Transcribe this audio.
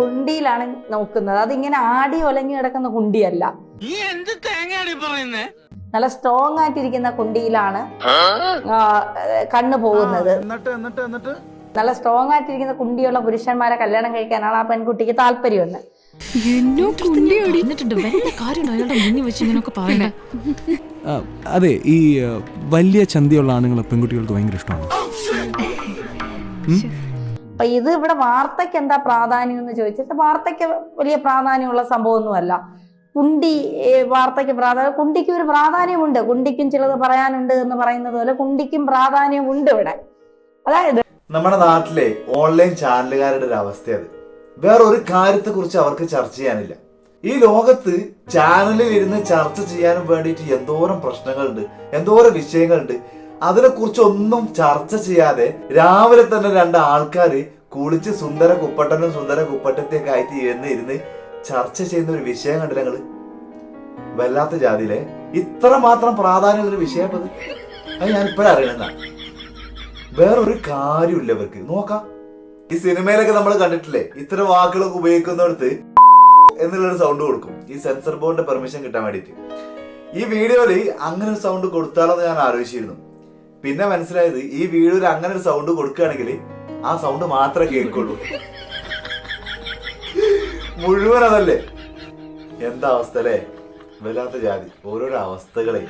കുണ്ടിയിലാണ് നോക്കുന്നത്. അതിങ്ങനെ ആടി ഒലഞ്ഞു കിടക്കുന്ന കുണ്ടിയല്ല. നീ എന്ത് തേങ്ങയാണ് പറയുന്നേ? നല്ല സ്ട്രോങ് ആയിട്ടിരിക്കുന്ന കുണ്ടിയിലാണ് കണ്ണു പോകുന്നത്. എന്നിട്ട് എന്നിട്ട് എന്നിട്ട്? നല്ല സ്ട്രോങ് ആയിട്ടിരിക്കുന്ന കുണ്ടിയുള്ള പുരുഷന്മാരെ കല്യാണം കഴിക്കാനാണ് ആ പെൺകുട്ടിക്ക് താല്പര്യമെന്ന്. ആ, അതെ ഈ വലിയ ചന്തിയുള്ള ആണുങ്ങളെ പെൺകുട്ടികൾക്ക് ഭയങ്കര ഇഷ്ടമാണ്. അപ്പൊ ഇത് ഇവിടെ വാർത്തയ്ക്ക് എന്താ പ്രാധാന്യം എന്ന് ചോദിച്ചിട്ട് വാർത്തയ്ക്ക് വലിയ പ്രാധാന്യമുള്ള സംഭവമൊന്നുമല്ല. കുണ്ടി വാർത്തയ്ക്ക് പ്രാധാന്യം കുണ്ടിക്ക് ഒരു പ്രാധാന്യമുണ്ട്. കുണ്ടിക്കും ചിലത് പറയാനുണ്ട് എന്ന് പറയുന്നത് പോലെ കുണ്ടിക്കും പ്രാധാന്യമുണ്ട് ഇവിടെ. അതായത് നമ്മുടെ നാട്ടിലെ ഓൺലൈൻ ചാനലുകാരുടെ ഒരു അവസ്ഥ അത്. വേറെ ഒരു കാര്യത്തെ കുറിച്ച് അവർക്ക് ചർച്ച ചെയ്യാനില്ല. ഈ ലോകത്ത് ചാനലിൽ ഇരുന്ന് ചർച്ച ചെയ്യാനും വേണ്ടിയിട്ട് എന്തോരം പ്രശ്നങ്ങളുണ്ട് എന്തോരം വിഷയങ്ങളുണ്ട് അതിനെക്കുറിച്ച് ഒന്നും ചർച്ച ചെയ്യാതെ രാവിലെ തന്നെ രണ്ട് ആൾക്കാർ കുളിച്ച് സുന്ദര കുപ്പട്ടനും സുന്ദര കുപ്പട്ടത്തെയൊക്കെ ആയിട്ട് ഇരുന്ന് ഇരുന്ന് ചർച്ച ചെയ്യുന്ന ഒരു വിഷയം കണ്ടില്ല ഞങ്ങൾ വല്ലാത്ത ജാതിയിലെ. ഇത്ര മാത്രം പ്രാധാന്യമുള്ള ഒരു വിഷയം അത് അത് ഞാൻ ഇപ്പോഴാണ് അറിയണെന്നാ വേറൊരു കാര്യമില്ല ഇവർക്ക്. നോക്കാം. ഈ സിനിമയിലൊക്കെ നമ്മൾ കണ്ടിട്ടില്ലേ? ഇത്തരം വാക്കുകളൊക്കെ ഉപയോഗിക്കുന്നിടത്ത് എന്നുള്ളൊരു സൗണ്ട് കൊടുക്കും. ഈ സെൻസർ ബോർഡിന്റെ പെർമിഷൻ കിട്ടാൻ വേണ്ടിയിട്ട്. ഈ വീഡിയോയിൽ അങ്ങനെ ഒരു സൗണ്ട് കൊടുത്താലോന്ന് ഞാൻ ആലോചിച്ചിരുന്നു. പിന്നെ മനസ്സിലായത് ഈ വീഡിയോയിൽ അങ്ങനെ ഒരു സൗണ്ട് കൊടുക്കുകയാണെങ്കിൽ ആ സൗണ്ട് മാത്രമേ കേൾക്കുള്ളൂ. മുഴുവൻ അതല്ലേ? എന്താ അവസ്ഥ അല്ലേ? വല്ലാത്ത ജാതി. ഓരോരോ അവസ്ഥകളെ.